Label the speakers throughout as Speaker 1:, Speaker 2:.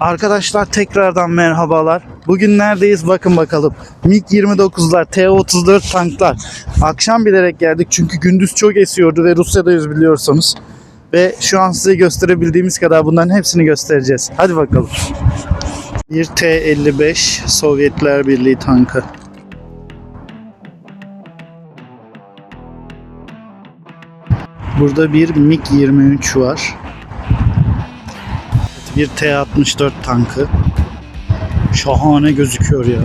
Speaker 1: Arkadaşlar tekrardan merhabalar. Bugün neredeyiz bakın bakalım. MiG-29'lar, T-34 tanklar. Akşam bilerek geldik çünkü gündüz çok esiyordu ve Rusya'dayız biliyorsunuz. Ve şu an size gösterebildiğimiz kadar bunların hepsini göstereceğiz. Hadi bakalım. Bir T-55 Sovyetler Birliği tankı. Burada bir MiG-23 var. Bir T-64 tankı. Şahane gözüküyor ya.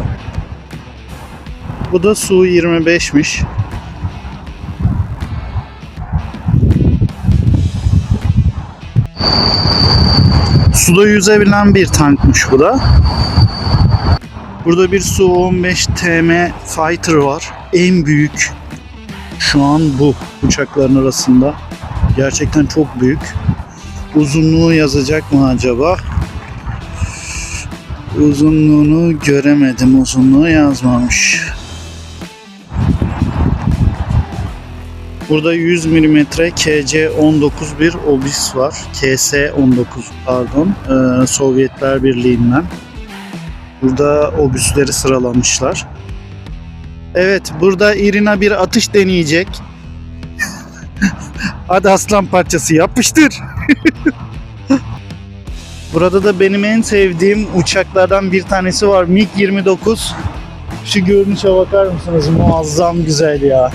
Speaker 1: Bu da Su-25'miş. Suda yüzebilen bir tankmış bu da. Burada bir Su-15 TM Fighter var. En büyük şu an bu uçakların arasında. Gerçekten çok büyük. Uzunluğu yazacak mı acaba? Uzunluğunu göremedim. Uzunluğu yazmamış. Burada 100 mm KC-19 bir obis var. KS-19 pardon. Ee, Sovyetler Birliği'nden. Burada obüsleri sıralamışlar. Evet burada Irina bir atış deneyecek. Hadi aslan parçası yapıştır. Burada da benim en sevdiğim uçaklardan bir tanesi var. MiG-29. Şu görünüşe bakar mısınız? Muazzam güzel ya.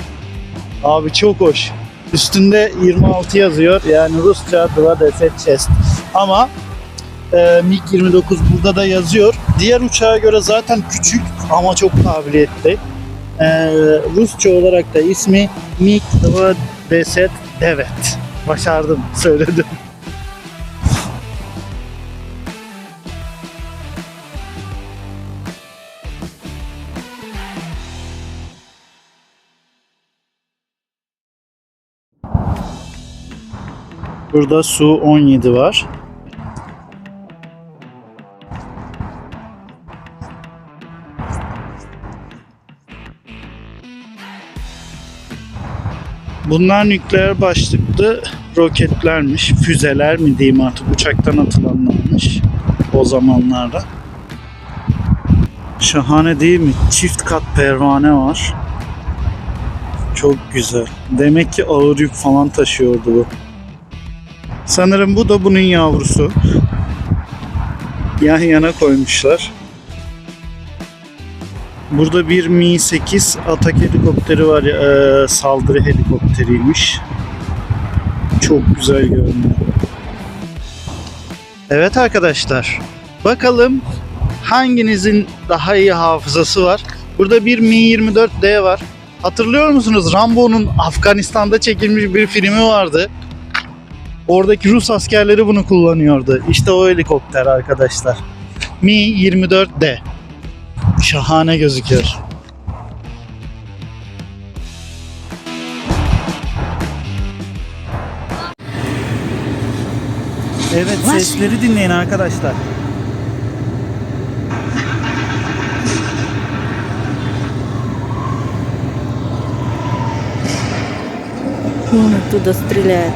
Speaker 1: Abi çok hoş. Üstünde 26 yazıyor. Yani Rusça Dva Deset Chest. Ama e, MiG-29 burada da yazıyor. Diğer uçağa göre zaten küçük ama çok kabiliyetli. E, Rusça olarak da ismi MiG-2 Deset Evet. Başardım. Söyledim. Burada Su 17 var. Bunlar nükleer başlıklı roketlermiş, füzeler mi diyeyim artık uçaktan atılanlarmış o zamanlarda. Şahane değil mi? Çift kat pervane var. Çok güzel. Demek ki ağır yük falan taşıyordu bu. Sanırım bu da bunun yavrusu. Yan yana koymuşlar. Burada bir Mi-8 atak helikopteri var. Ee, saldırı helikopteriymiş. Çok güzel görünüyor. Evet arkadaşlar. Bakalım hanginizin daha iyi hafızası var? Burada bir Mi-24D var. Hatırlıyor musunuz? Rambo'nun Afganistan'da çekilmiş bir filmi vardı. Oradaki Rus askerleri bunu kullanıyordu. İşte o helikopter arkadaşlar. Mi-24D Şahane gözüküyor. Evet sesleri dinleyin arkadaşlar.
Speaker 2: Он оттуда стреляет.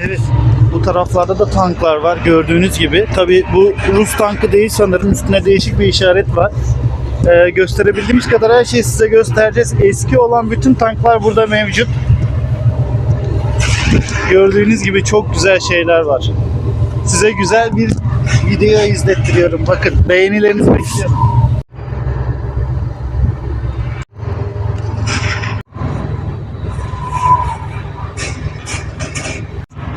Speaker 1: Evet. Taraflarda da tanklar var gördüğünüz gibi. Tabi bu Rus tankı değil sanırım. Üstüne değişik bir işaret var. Ee, gösterebildiğimiz kadar her şeyi size göstereceğiz. Eski olan bütün tanklar burada mevcut. Gördüğünüz gibi çok güzel şeyler var. Size güzel bir video izlettiriyorum. Bakın beğenilerinizi bekliyorum.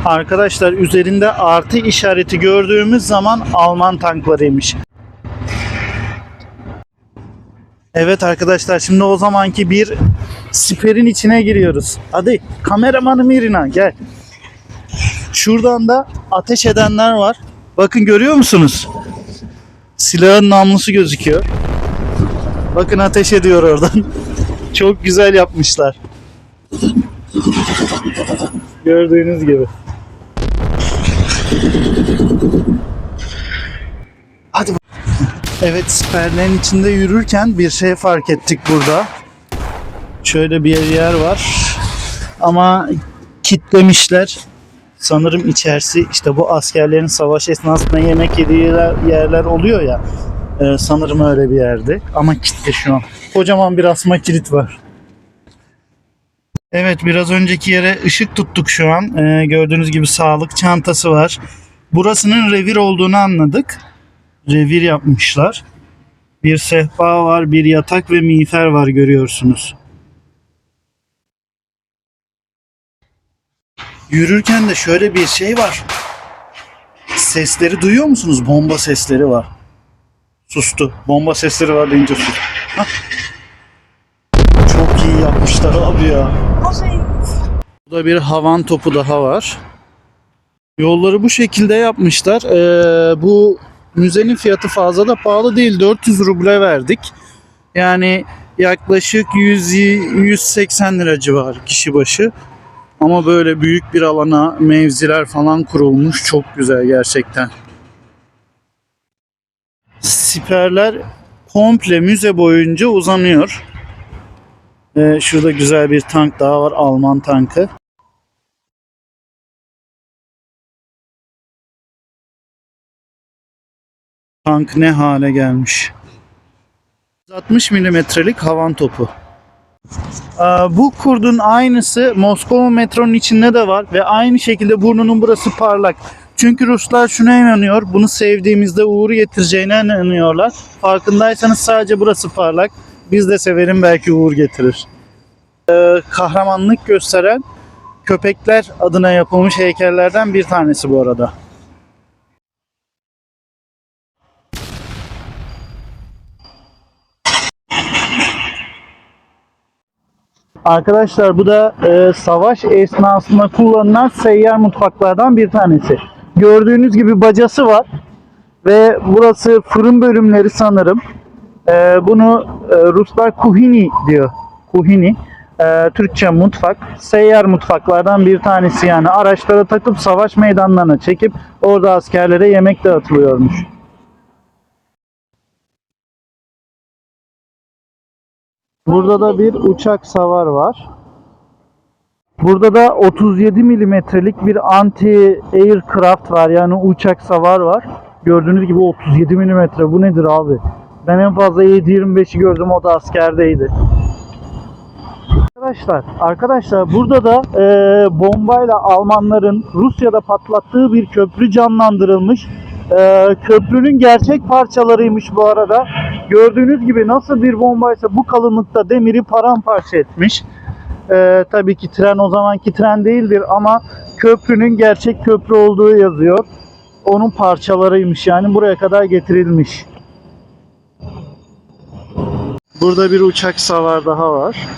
Speaker 1: Arkadaşlar üzerinde artı işareti gördüğümüz zaman Alman tanklarıymış. Evet arkadaşlar şimdi o zamanki bir siperin içine giriyoruz. Hadi kameramanım Irina gel. Şuradan da ateş edenler var. Bakın görüyor musunuz? Silahın namlusu gözüküyor. Bakın ateş ediyor oradan. Çok güzel yapmışlar. Gördüğünüz gibi. Hadi Evet siperlerin içinde yürürken bir şey fark ettik burada. Şöyle bir yer var. Ama kitlemişler. Sanırım içerisi işte bu askerlerin savaş esnasında yemek yediği yerler, oluyor ya. Ee, sanırım öyle bir yerde. Ama kilitli şu an. Kocaman bir asma kilit var. Evet biraz önceki yere ışık tuttuk şu an. Ee, gördüğünüz gibi sağlık çantası var. Burasının revir olduğunu anladık. Revir yapmışlar. Bir sehpa var, bir yatak ve miğfer var görüyorsunuz. Yürürken de şöyle bir şey var. Sesleri duyuyor musunuz? Bomba sesleri var. Sustu. Bomba sesleri var deyince sustu. Çok iyi yapmışlar abi ya. Burada bir havan topu daha var. Yolları bu şekilde yapmışlar. Ee, bu müzenin fiyatı fazla da pahalı değil. 400 ruble verdik. Yani yaklaşık 100 180 lira civarı kişi başı. Ama böyle büyük bir alana mevziler falan kurulmuş. Çok güzel gerçekten. Siperler komple müze boyunca uzanıyor. Ee, şurada güzel bir tank daha var. Alman tankı. Tank ne hale gelmiş. 60 milimetrelik havan topu. Ee, Bu kurdun aynısı Moskova metronun içinde de var ve aynı şekilde burnunun burası parlak. Çünkü Ruslar şuna inanıyor, bunu sevdiğimizde uğur getireceğine inanıyorlar. Farkındaysanız sadece burası parlak. Biz de severim belki uğur getirir. Ee, kahramanlık gösteren köpekler adına yapılmış heykellerden bir tanesi bu arada. Arkadaşlar bu da e, savaş esnasında kullanılan seyyar mutfaklardan bir tanesi. Gördüğünüz gibi bacası var ve burası fırın bölümleri sanırım. E, bunu e, Ruslar kuhini diyor. Kuhini. E, Türkçe mutfak. Seyyar mutfaklardan bir tanesi yani. Araçlara takıp savaş meydanlarına çekip orada askerlere yemek dağıtılıyormuş. Burada da bir uçak savar var. Burada da 37 milimetrelik bir anti aircraft var yani uçak savar var. Gördüğünüz gibi 37 milimetre bu nedir abi? Ben en fazla 7.25'i gördüm o da askerdeydi. Arkadaşlar, arkadaşlar burada da e, bombayla Almanların Rusya'da patlattığı bir köprü canlandırılmış. E, köprünün gerçek parçalarıymış bu arada. Gördüğünüz gibi nasıl bir bombaysa bu kalınlıkta demiri paramparça etmiş. E, tabii ki tren o zamanki tren değildir ama köprünün gerçek köprü olduğu yazıyor. Onun parçalarıymış yani buraya kadar getirilmiş. Burada bir uçak savar daha var.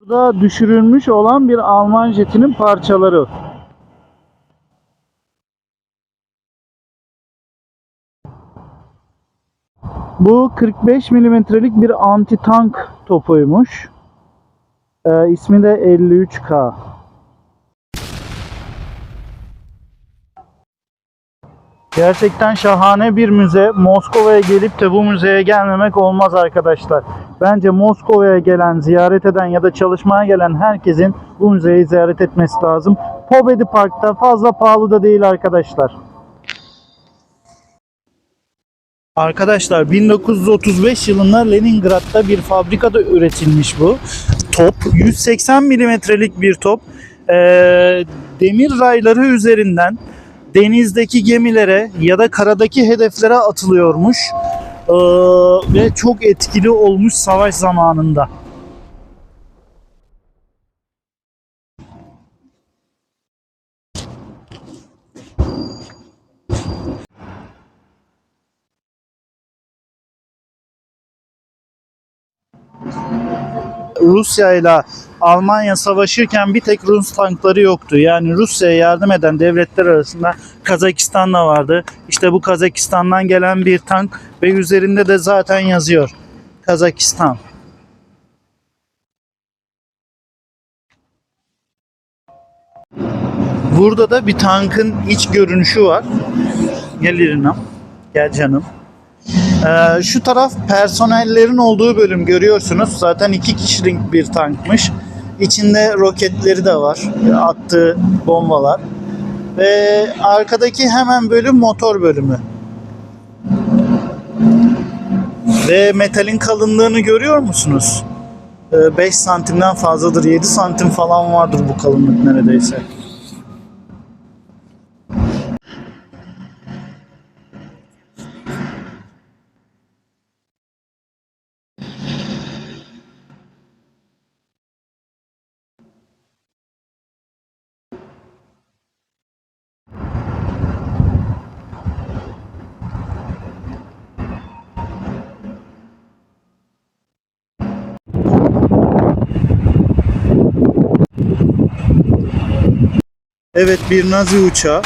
Speaker 1: Burada düşürülmüş olan bir Alman jetinin parçaları. Bu 45 milimetrelik bir anti tank topuymuş. Ee, ismi de 53K. Gerçekten şahane bir müze. Moskova'ya gelip de bu müzeye gelmemek olmaz arkadaşlar. Bence Moskova'ya gelen, ziyaret eden ya da çalışmaya gelen herkesin bu müzeyi ziyaret etmesi lazım. Pobedi Park'ta fazla pahalı da değil arkadaşlar. Arkadaşlar 1935 yılında Leningrad'da bir fabrikada üretilmiş bu top. 180 milimetrelik bir top. Ee, demir rayları üzerinden denizdeki gemilere ya da karadaki hedeflere atılıyormuş. Ee, ve çok etkili olmuş savaş zamanında. Rusya ile Almanya savaşırken bir tek Rus tankları yoktu. Yani Rusya'ya yardım eden devletler arasında Kazakistan da vardı. İşte bu Kazakistan'dan gelen bir tank ve üzerinde de zaten yazıyor. Kazakistan. Burada da bir tankın iç görünüşü var. Gel İrina. Gel canım. Ee, şu taraf personellerin olduğu bölüm görüyorsunuz. Zaten iki kişilik bir tankmış. İçinde roketleri de var. Attığı bombalar. Ve arkadaki hemen bölüm motor bölümü. Ve metalin kalınlığını görüyor musunuz? 5 santimden fazladır. 7 santim falan vardır bu kalınlık neredeyse. Evet bir Nazi uçağı.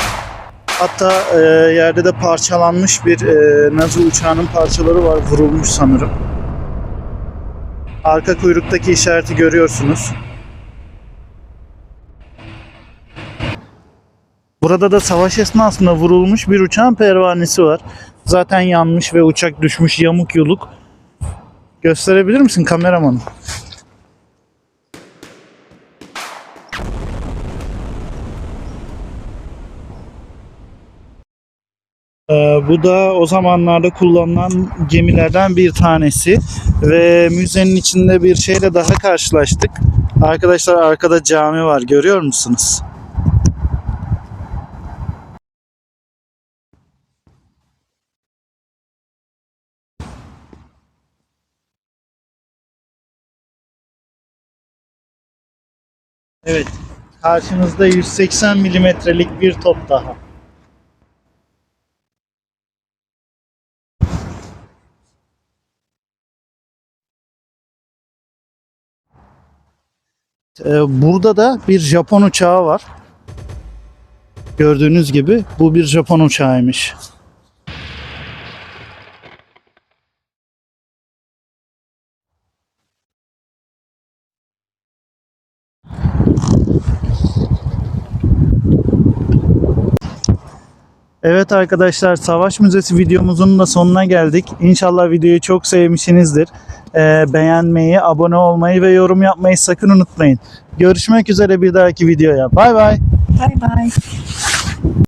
Speaker 1: Hatta e, yerde de parçalanmış bir e, Nazi uçağının parçaları var. Vurulmuş sanırım. Arka kuyruktaki işareti görüyorsunuz. Burada da savaş esnasında vurulmuş bir uçağın pervanesi var. Zaten yanmış ve uçak düşmüş yamuk yuluk. Gösterebilir misin kameramanım? Bu da o zamanlarda kullanılan gemilerden bir tanesi ve müzenin içinde bir şeyle daha karşılaştık. Arkadaşlar arkada cami var görüyor musunuz? Evet, karşınızda 180 milimetrelik bir top daha. Burada da bir Japon uçağı var. Gördüğünüz gibi bu bir Japon uçağıymış. Evet arkadaşlar Savaş Müzesi videomuzun da sonuna geldik. İnşallah videoyu çok sevmişsinizdir. Ee, beğenmeyi, abone olmayı ve yorum yapmayı sakın unutmayın. Görüşmek üzere bir dahaki videoya. Bay bay.
Speaker 2: Bye bye.